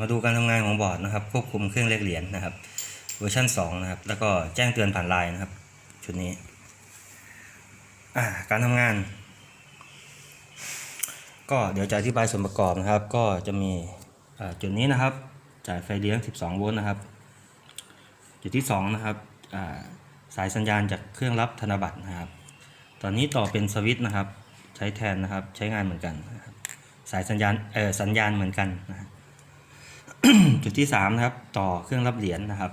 มาดูการทำงานของบอร์ดนะครับ ควบคุมเครื่องเลขเหรียญนะครับเวอร์ชัน2นะครับ แล้วก็แจ้งเตือนผ่านไลน์นะครับ ชุดนี้ การทำงาน ก็เดี๋ยวจะอธิบายส่วนประกอบนะครับ ก็จะมีจุดนี้นะครับ จ่ายไฟเลี้ยง 12 โวลต์นะครับ จุดที่ 2 นะครับสายสัญญาณจากเครื่องรับธนบัตรนะครับ ตอนนี้ต่อเป็นสวิตช์นะครับ ใช้แทนนะครับ ใช้งานเหมือนกันนะครับสายสัญญาณเออสัญญาณเหมือนกันนะฮะ จุดที่3นะครับ ต่อเครื่องรับเหรียญนะครับ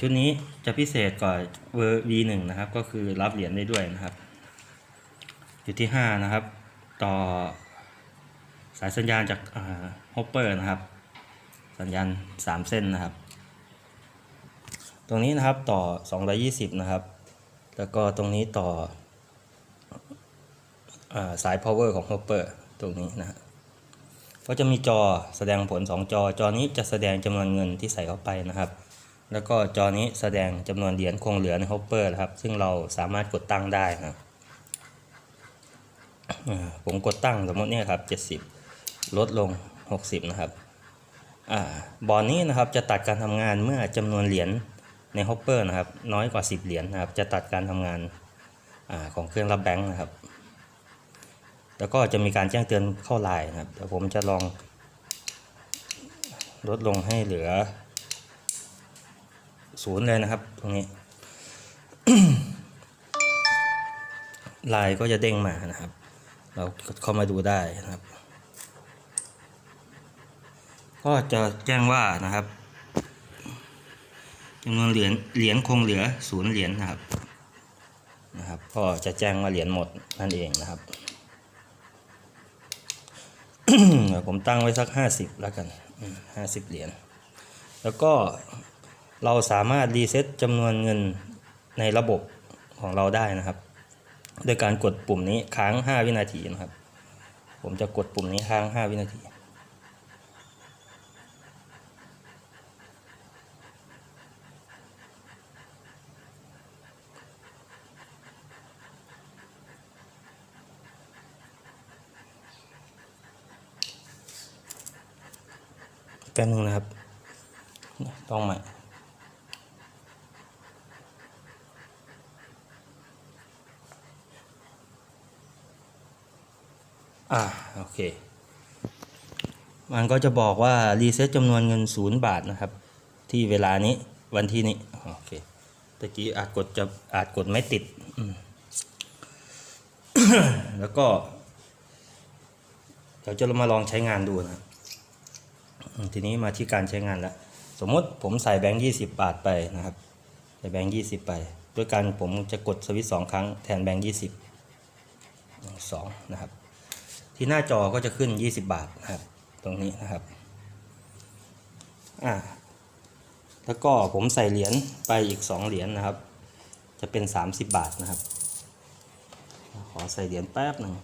ชุดนี้จะพิเศษกว่าเวอร์ V1 นะครับ ก็คือรับเหรียญได้ด้วยนะครับ จุดที่5นะครับ ต่อสายสัญญาณจากฮอปเปอร์นะครับ สัญญาณ3เส้นนะครับ ตรงนี้นะครับต่อ220นะครับ แล้วก็ตรงนี้ต่ออาสาย power ของ hopper ตรงนี้นะฮะ ก็จะมีจอแสดงผล 2 จอ จอนี้จะแสดงจำนวนเงินที่ใส่เข้าไปนะครับ แล้วก็จอนี้แสดงจำนวนเหรียญคงเหลือใน hopper นะครับ ซึ่งเราสามารถกดตั้งได้นะผมกดตั้งสมมติเนี่ยครับ 70 ลดลง 60 นะครับอาบอลนี้นะครับจะตัดการทำงานเมื่อจำนวนเหรียญในฮอปเปอร์นะครับ น้อยกว่า 10 เหรียญนะครับ จะตัดการทำงานอของเครื่องรับแบงค์นะครับ แล้วก็จะมีการแจ้งเตือนเข้าไลน์นะครับเดี๋ยวผมจะลองลดลงให้เหลือศูนย์เลยนะครับตรงนี้ไลน์ก็จะเด้งมานะครับ เราเข้ามาดูได้นะครับ ก็จะแจ้งว่านะครับจำนวนเหรียญเหรียญคงเหลือศูนย์เหรียญนะครับนะครับ ก็จะแจ้งว่าเหรียญหมดนั่นเองนะครับ ผมตั้งไว้สักห้าสิบแล้วกันห้าสิบเหรียญแล้วก็เราสามารถรีเซ็ตจำนวนเงินในระบบของเราได้นะครับ โดยการกดปุ่มนี้ค้าง 5 วินาทีนะครับ ผมจะกดปุ่มนี้ค้าง 5 วินาที ป๊บนึงนะครับต้องใหม่อ่าโอเค มันก็จะบอกว่า รีเซ็ตจำนวนเงินศูนย์บาทนะครับ ที่เวลานี้วันที่นี้ โอเคตะกี้อาจกดจะอาจกดไม่ติด แล้วก็ เดี๋ยวจะมาลองใช้งานดูนะครับ ทีนี้มาที่การใช้งานแล้วสมมติผมใส่แบงค์ยี่สิบบาทไปนะครับ ใส่แบงค์ยี่สิบไป ด้วยการผมจะกดสวิตช์สองครั้งแทนแบงค์ยี่สิบสองนะครับ ที่หน้าจอก็จะขึ้น 20 บาทนะครับ ตรงนี้นะครับอ่าแล้วก็ผมใส่เหรียญไปอีก 2 เหรียญนะครับ จะเป็น 30 บาทนะครับ ขอใส่เหรียญแป๊บหนึ่ง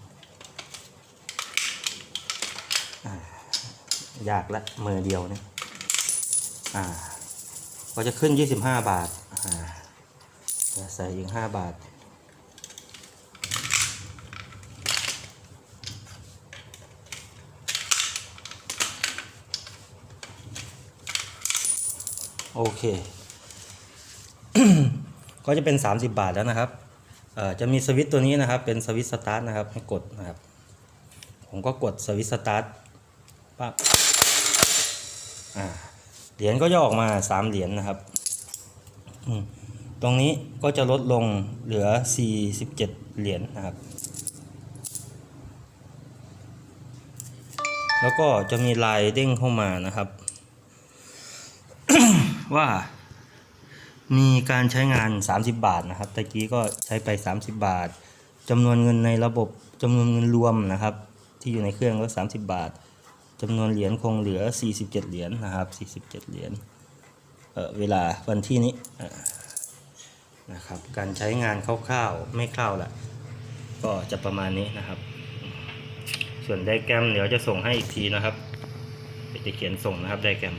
อ่า ยากละมือเดียวเนี่ยอ่า ก็จะขึ้น 25 บาท อ่าเดี๋ยวใส่อีก 5 บาท โอเค ก็จะเป็น 30 บาทแล้วนะครับอ่อจะมีสวิตตัวนี้นะครับ เป็นสวิตสตาร์ทนะครับ ให้กดนะครับ ผมก็กดสวิตสตาร์ทปั๊บอ่า เหรียญก็จะออกมา3เหรียญนะครับ ตรงนี้ก็จะลดลงเหลือ 47 เหรียญนะครับ แล้วก็จะมีลายเด้งเข้ามานะครับ ว่ามีการใช้งาน 30 บาทนะครับตะกี้ก็ใช้ไป 30 บาทจำนวนเงินในระบบจำนวนเงินรวมนะครับ ที่อยู่ในเครื่องก็ 30 บาท จำนวนเหรียญคงเหลือ 47 เหรียญนะครับ 47 เหรียญเเวลาวันที่นี้นะครับ การใช้งานคร่าวๆ ไม่คร่าวละก็จะประมาณนี้นะครับ ส่วนไดแกรมเดี๋ยวจะส่งให้อีกทีนะครับจะเขียนส่งนะครับไดแกรม